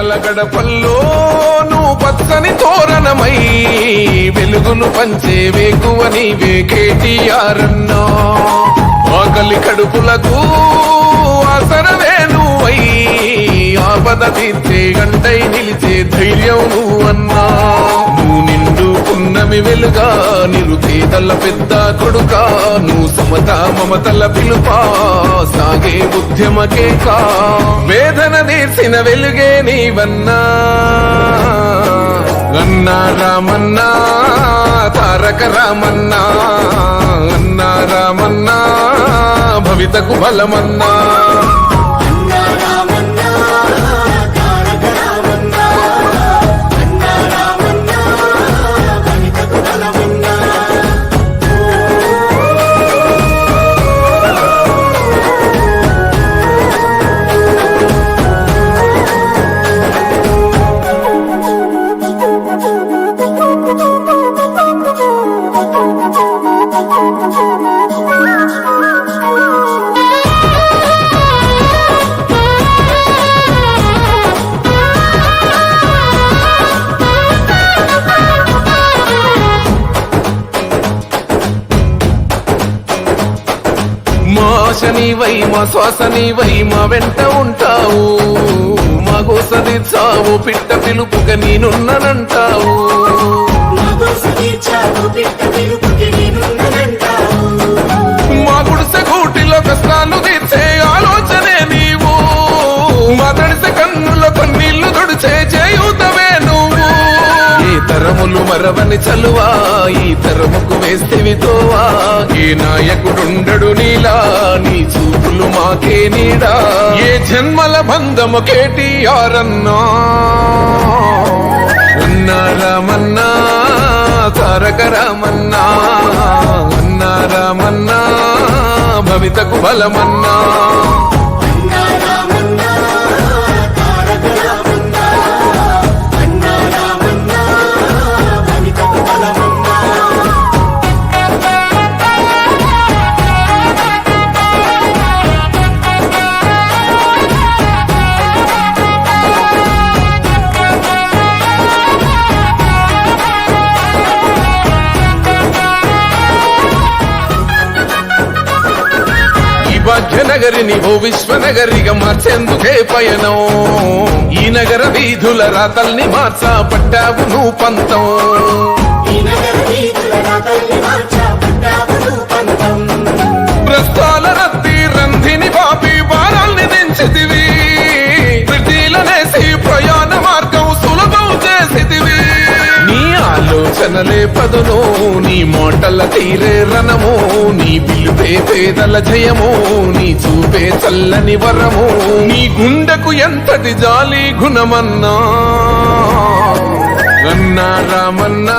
పేదల గడపల్లో నువ్వు పచ్చని తోరణమై వెలుగును పంచే వేకువ నీవే కేటీఆర్ ఆకలి కడుపులకు ఆసరవే నువ్వై ఆపద తీర్చే గంటై నిలిచే ధైర్యం నువ్వన్నా. నువ్వు నిండు వెలుగా వెలుగా నిరుపేదల పెద్ద కొడుక నువ్వు సమత మమతల పిలుపా సాగే ఉద్యమకే కా వేదన తీర్చిన వెలుగే నీవన్నా. అన్నా రామన్నా తారక రామన్నా. అన్నా రామన్నా భవితకు బలమన్నా. మా శనివై మా శ్వాసనివై మా వెంట ఉంటావు. మా చావు పిట్ట పిలుపుగా నేనున్నానంటావు. మగోసు తీర్చావు బిడ్డ పిలుపుకి మరవని చలువా ఈ తరముకు వేస్తేవితోవా ఏ నాయకుడుండడు నీలా నీ చూపులు మాకే నీడా. ఏ జన్మల బంధము కేటీఆర్ అన్నా అన్నా రామన్నా తారక రామన్నా. అన్నా భవితకు బలమన్నా. భాగ్యనగరిని ఓ విశ్వనగరిగా మార్చేందుకే పయనం. ఈ నగర వీధుల రాతల్ని మార్చా పట్టావు నువ్వు పంతం. ఈ నగర వీధుల రాతల్ని మార్చా పట్టావు నువ్వు పంతం. ఆలోచనలే పదును నీ మోటల తీరే రణము నీ పిలుపే పేదల జయము నీ చూపే చల్లని వరము నీ గుండెకు ఎంతటి జాలి గుణమన్నా? రన్నా రామన్నా